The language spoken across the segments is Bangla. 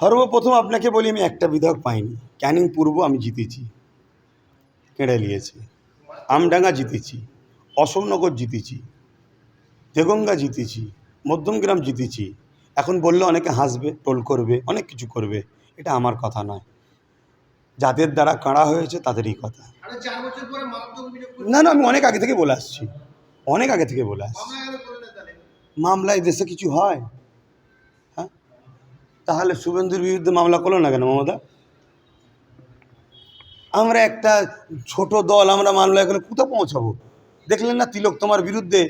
সর্বপ্রথম আপনাকে বলি আমি একটা বিধায়ক পাইনি। ক্যানিং পূর্ব আমি জিতেছি। কেড়ে নিয়েছে। আমডাঙ্গা জিতেছি। অশোকনগর জিতেছি। দেগঙ্গা জিতেছি। মধ্যমগ্রাম জিতেছি। এখন বললে অনেকে হাসবে টোল করবে অনেক কিছু করবে। এটা আমার কথা নয়। যাদের দ্বারা কাঁড়া হয়েছে তাদেরই কথা। না না আমি অনেক আগে থেকে বলে আসছি। অনেক আগে থেকে বলে আসছি। মামলায় দেশে কিছু হ্যাঁ? তাহলে শুভেন্দুর বিরুদ্ধে মামলা করল না কেন, মমতা? আমরা একটা ছোট দল, আমরা মামলা করে কোথাও পৌঁছাবো? দেখলেন না তিলক তোমার বিরুদ্ধে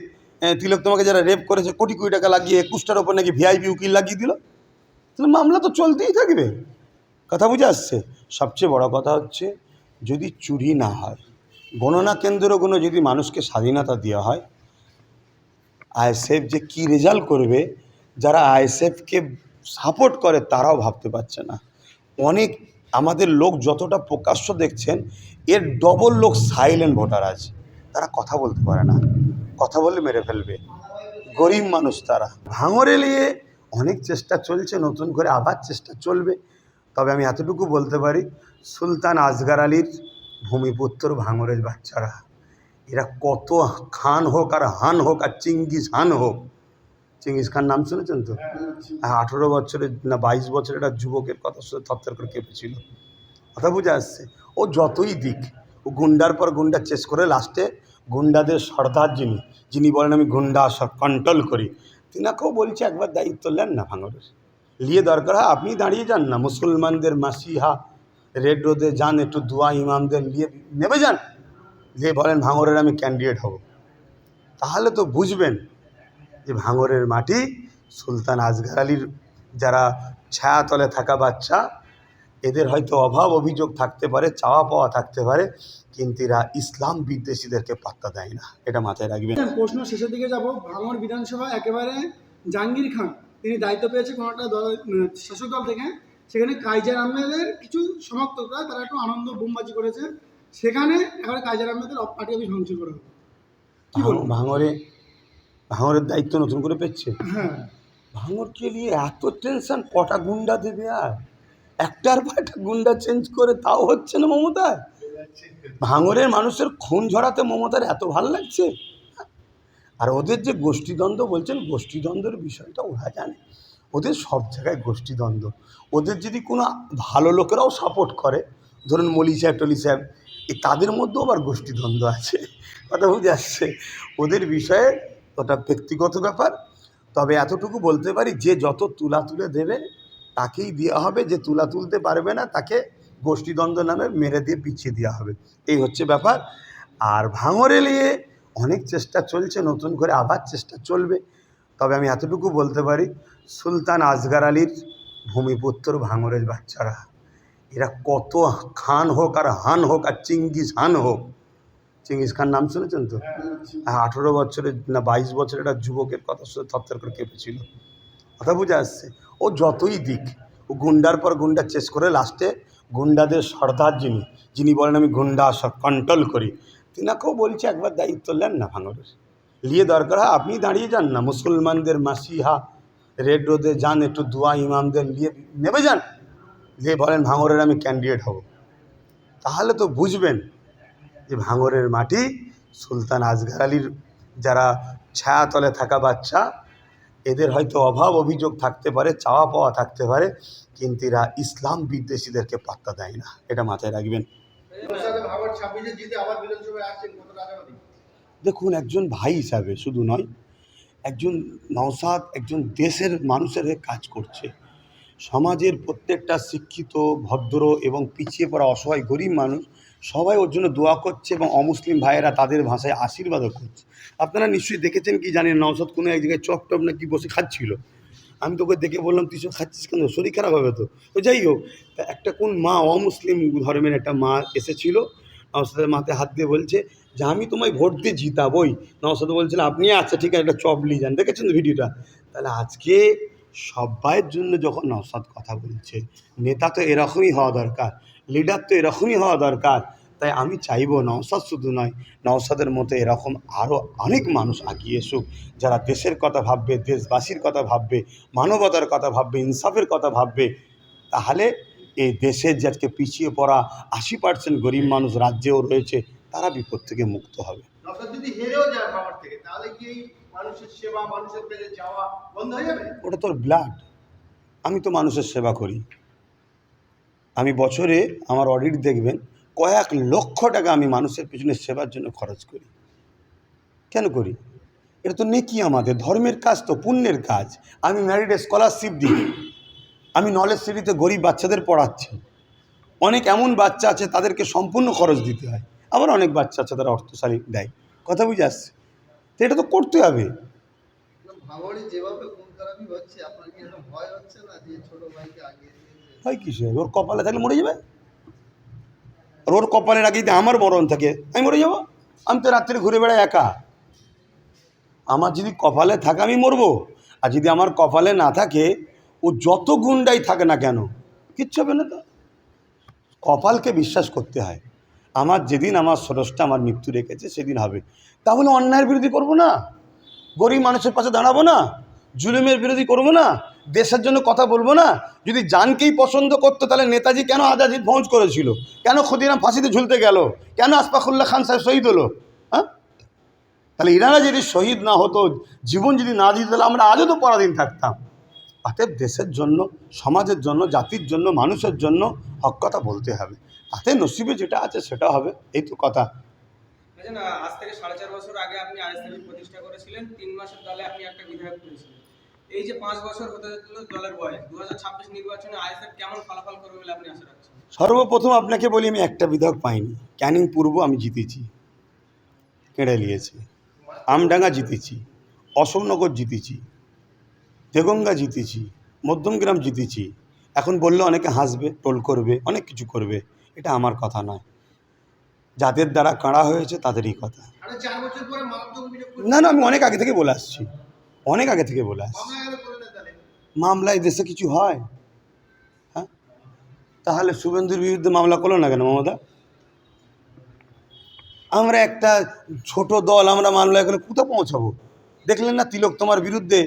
তিলক তোমাকে যারা রেপ করেছে, কোটি কোটি টাকা লাগিয়ে একুশটার ওপর নাকি ভিআইপি উকিল লাগিয়ে দিল? তাহলে মামলা তো চলতেই থাকবে। কথা বুঝে আসছে? সবচেয়ে বড় কথা হচ্ছে, যদি চুরি না হয়, গণনা কেন্দ্রগুলো যদি মানুষকে স্বাধীনতা দেওয়া হয়, আইএসএফ যে কি রেজাল্ট করবে? যারা আইএসএফকে সাপোর্ট করে তারাও ভাবতে পারছে না। অনেক আমাদের লোক যতটা প্রকাশ্য দেখছেন, এর ডবল লোক সাইলেন্ট ভোটার আছে। তারা কথা বলতে পারে না। কথা বললে মেরে ফেলবে। গরিব মানুষ তারা। ভাঙরে নিয়ে অনেক চেষ্টা চলছে, নতুন করে আবার চেষ্টা চলবে। তবে আমি এতটুকু বলতে পারি, সুলতান আজগার আলীর ভূমিপুত্র ভাঙরের বাচ্চারা। এরা কত খান হোক আর হান হোক আর চিঙ্গিস হান হোক চিঙ্গিস খান নাম শুনেছেন তো? আঠেরো বছরের না বাইশ বছরের একটা যুবকের কথা শুনে থরথর করে কেঁপেছিল। কথা বুঝে আসছে? ও যতই দিক, ও গুন্ডার পর গুন্ডা চেস করে লাস্টে গুন্ডাদের সর্দার যিনি যিনি বলেন আমি গুন্ডা কন্ট্রোল করি। তিনাকেও বলছে একবার দায়িত্ব নেন না ভাঙরের। নিয়ে দরকার হয়, আপনি দাঁড়িয়ে যান না, মুসলমানদের মাসিহা, রেড রোদে যান, একটু দোয়া ইমামদের নিয়ে নেমে যান। যে বলেন, ভাঙরের আমি ক্যান্ডিডেট হব। তাহলে তো বুঝবেন যে ভাঙরের মাটি। সুলতান আজগার আলীর যারা ছায়াতলে থাকা বাচ্চা এদের হয়তো অভাব অভিযোগ থাকতে পারে চাওয়া পাওয়া থাকতে পারে কিন্তু এরা ইসলাম বিদ্বেষীদেরকে পাত্তা দেয় না। এটা মাথায় রাখবেন। প্রশ্ন শেষের দিকে যাব। ভাঙড় বিধানসভা একেবারে জাহাঙ্গীর খান তিনি দায়িত্ব পেয়েছে কোনো একটা দল উম, শাসক দল থেকে। সেখানে কাইজার আহমেদের কিছু সমর্থকরা তারা একটু আনন্দ বোমবাজি করেছে। সেখানে একেবারে কাইজার আহমেদের পার্টি অফিস ভাঙচুর করা হবে ভাঙরে ভাঙরের দায়িত্ব নতুন করে পেচ্ছে হ্যাঁ। ভাঙরকে নিয়ে এত টেনশন কটা গুন্ডা দেবে আর? একটার পর একটা গুন্ডা চেঞ্জ করে তাও হচ্ছে না মমতার? ভাঙরের মানুষের খুন ঝরাতে মমতার এত ভালো লাগছে? আর ওদের যে গোষ্ঠীদ্বন্দ্ব বলছেন গোষ্ঠীদ্বন্দ্বের বিষয়টা ওরা জানে। ওদের সব জায়গায় গোষ্ঠীদ্বন্দ্ব। ওদের যদি কোনো ভালো লোকেরাও সাপোর্ট করে ধরুন মলি সাহেব টলি সাহেব তাদের মধ্যেও আবার গোষ্ঠীদ্বন্দ্ব আছে। কথা বুঝে আসছে? ওদের বিষয়ে ওটা ব্যক্তিগত ব্যাপার, তবে এতটুকু বলতে পারি যে যত তুলা তুলে দেবে, তাকেই দেওয়া হবে। যে তুলা তুলতে পারবে না, তাকে গোষ্ঠীদ্বন্দ্ব নামে মেরে দিয়ে পিছিয়ে দেওয়া হবে। এই হচ্ছে ব্যাপার। আর ভাঙরে নিয়ে অনেক চেষ্টা চলছে, নতুন করে আবার চেষ্টা চলবে। তবে আমি এতটুকু বলতে পারি, সুলতান আজগার আলীর ভূমিপুত্র ভাঙরের বাচ্চারা, এরা কত খান হোক আর হান হোক আর চিঙ্গিস হান হোক চিঙ্গিস খান নাম শুনেছেন তো? হ্যাঁ আঠেরো বছরের না বাইশ বছরের একটা যুবকের কথা শুনে থরথর করে কেঁপেছিল। কথা বুঝে আসছে? ও যতই দিক ও গুন্ডার পর গুন্ডা চেস করে লাস্টে গুন্ডাদের সর্দার যিনি যিনি বলেন আমি গুন্ডা সব কন্ট্রোল করি। তিনাকেও বলছে একবার দায়িত্ব নেন না ভাঙরের নিয়ে দরকার হয় আপনি দাঁড়িয়ে যান না। মুসলমানদের মাসিহা রেড রোদে যান একটু দোয়া ইমামদের নিয়ে নেমে যান। যে বলেন ভাঙরের আমি ক্যান্ডিডেট হব। তাহলে তো বুঝবেন যে ভাঙরের মাটি, সুলতান আজগার আলীর যারা ছায়াতলে থাকা বাচ্চা, এদের হয়তো অভাব অভিযোগ থাকতে পারে, চাওয়া পাওয়া থাকতে পারে, কিন্তু এরা ইসলাম বিদ্বেষীদেরকে পাত্তা দেয় না। এটা মাথায় রাখবেন। দেখুন, একজন ভাই হিসাবে শুধু নয়, একজন নওসাদ একজন দেশের মানুষের হয়ে কাজ করছে। সমাজের প্রত্যেকটা শিক্ষিত, ভদ্র এবং পিছিয়ে পড়া অসহায় গরিব মানুষ সবাই ওর জন্য দোয়া করছে এবং অমুসলিম ভাইয়েরা তাদের ভাষায় আশীর্বাদও করছে। আপনারা নিশ্চয়ই দেখেছেন কি জানেন নওসাদ কোনো এক জায়গায় চপ টপ না কি বসে খাচ্ছিল? আমি তোকে দেখে বললাম, তুই সব খাচ্ছিস কেন? শরীর খারাপ হবে তো? তো যাই হোক, তা একটা কোন মা অমুসলিম ধর্মের একটা মা এসেছিল নওসাদের মাথায় হাত দিয়ে বলছে যে, আমি তোমায় ভোট দিয়ে জিতাবই। নওসাদ বলছিল, আপনি আচ্ছা ঠিক আছে, একটা চপ নিয়ে যান। দেখেছেন ভিডিওটা? তাহলে আজকে সবাইয়ের জন্য যখন নওসাদ কথা বলছে, নেতা তো এরকমই হওয়া দরকার। লিডার তো এরকমই হওয়া দরকার। তাই আমি চাইব নওসাদ শুধু নয় নওসাদের মতো এরকম আরও অনেক মানুষ আগিয়ে এসুক যারা দেশের কথা ভাববে দেশবাসীর কথা ভাববে মানবতার কথা ভাববে ইনসাফের কথা ভাববে। তাহলে এই দেশের যে আজকে পিছিয়ে পড়া আশি পার্সেন্ট গরিব মানুষ রাজ্যেও রয়েছে তারা বিপদ থেকে মুক্ত হবে। ওটা তোর ব্লাড আমি তো মানুষের সেবা করি। আমি বছরে আমার অডিট দেখবেন, কয়েক লক্ষ টাকা আমি মানুষের পেছনে সেবার জন্য খরচ করি। কেন করি? এটা তো নেকি আমাদের, ধর্মের কাজ তো, পুণ্যের কাজ। আমি ম্যারিড স্কলারশিপ দিই। আমি নলেজ সিটিতে গরিব বাচ্চাদের পড়াচ্ছি। অনেক এমন বাচ্চা আছে, তাদেরকে সম্পূর্ণ খরচ দিতে হয়। আবার অনেক বাচ্চা আছে, তারা অর্থশালী দেয়। কথা বুঝে আসছে? তো এটা তো করতে হবে। যেভাবে হয় কিসে? ওর কপালে থাকলে মরে যাবে? আর ওর কপালের আগে যদি আমার মরণ থাকে, আমি মরে যাব? আমি তো রাত্রে ঘুরে বেড়াই একা। আমার যদি কপালে থাকে, আমি মরবো। আর যদি আমার কপালে না থাকে, ও যত গুন্ডাই থাকে না কেন, কিচ্ছু হবে না তো? কপালকে বিশ্বাস করতে হয়। আমার যেদিন আমার স্রষ্টা আমার মৃত্যু রেখেছে সেদিন হবে। তাহলে অন্যায়ের বিরোধী করব না? গরিব মানুষের পাশে দাঁড়াবো না? জুলুমের বিরোধী করব না? দেশের জন্য কথা বলব না। যদি জানকেই পছন্দ করতো, তাহলে নেতাজি কেন আজাদি ভোজ করেছিল? কেন ক্ষুদিরাম ফাঁসিতে ঝুলতে গেল? কেন আসফাকুল্লাহ খান সাহেব শহীদ হলো? হ্যাঁ? তাহলে ইনারা যদি শহীদ না হতো, জীবন যদি না দিত, তাহলে আমরা আজও তো পরাধীন থাকতাম। অতএব দেশের জন্য, সমাজের জন্য, জাতির জন্য, মানুষের জন্য হক কথা বলতে হবে। তাতে নসিবে যেটা আছে, সেটা হবে। এই তো কথা। আজ থেকে সাড়ে চার বছর আগে আপনি আইএসএফ প্রতিষ্ঠা করেছিলেন। তিন মাসের দলে আপনি একটা বিধায়ক করেছিলেন। এই যে পাঁচ বছর হতে যেত দলের বয়স দু হাজার ছাব্বিশ নির্বাচনে আইএসএফ কেমন ফলাফল করবে বলে আপনি আশা রাখছেন? সর্বপ্রথম আপনাকে বলি আমি একটা বিধায়ক পাইনি। ক্যানিং পূর্ব আমি জিতেছি। কেড়ে নিয়েছে। আমডাঙ্গা জিতেছি। অশোকনগর জিতেছি। দেগঙ্গা জিতেছি। মধ্যমগ্রাম জিতেছি। এখন বললে অনেকে হাসবে টোল করবে অনেক কিছু করবে। এটা আমার কথা নয়। যাদের দ্বারা কাঁড়া হয়েছে তাদেরই কথা। না না আমি অনেক আগে থেকে বলে আসছি। অনেক আগে থেকে বলে তাহলে মামলায় দেশে কিছু হয়? হ্যাঁ? তাহলে শুভেন্দুর বিরুদ্ধে মামলা করল না কেন, মমতা? আমরা একটা ছোট দল, আমরা মামলা করে কোথাও পৌঁছাবো? দেখলেন না তিলক তোমার বিরুদ্ধে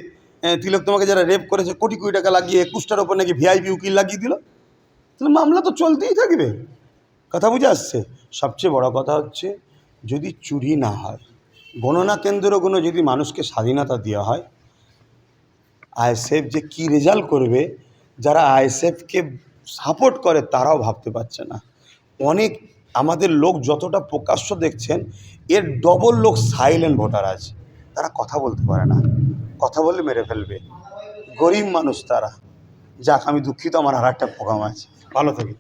তিলক তোমাকে যারা রেপ করেছে, কোটি কোটি টাকা লাগিয়ে একুশটার ওপর নাকি ভিআইপি উকিল লাগিয়ে দিল? তাহলে মামলা তো চলতেই থাকবে। কথা বুঝে আসছে? সবচেয়ে বড় কথা হচ্ছে, যদি চুরি না হয় গণনা কেন্দ্রগুলো যদি মানুষকে স্বাধীনতা দেওয়া হয়, আইএসএফ যে কি রেজাল্ট করবে, যারা আইএসএফকে সাপোর্ট করে তারাও ভাবতে পারছে না। অনেক আমাদের লোক যতটা প্রকাশ্য দেখছেন, এর ডবল লোক সাইলেন্ট ভোটার আছে। তারা কথা বলতে পারে না। কথা বললে মেরে ফেলবে। গরিব মানুষ তারা। যাক, আমি দুঃখিত, আমার আর একটা প্রোগ্রাম আছে। ভালো থাকি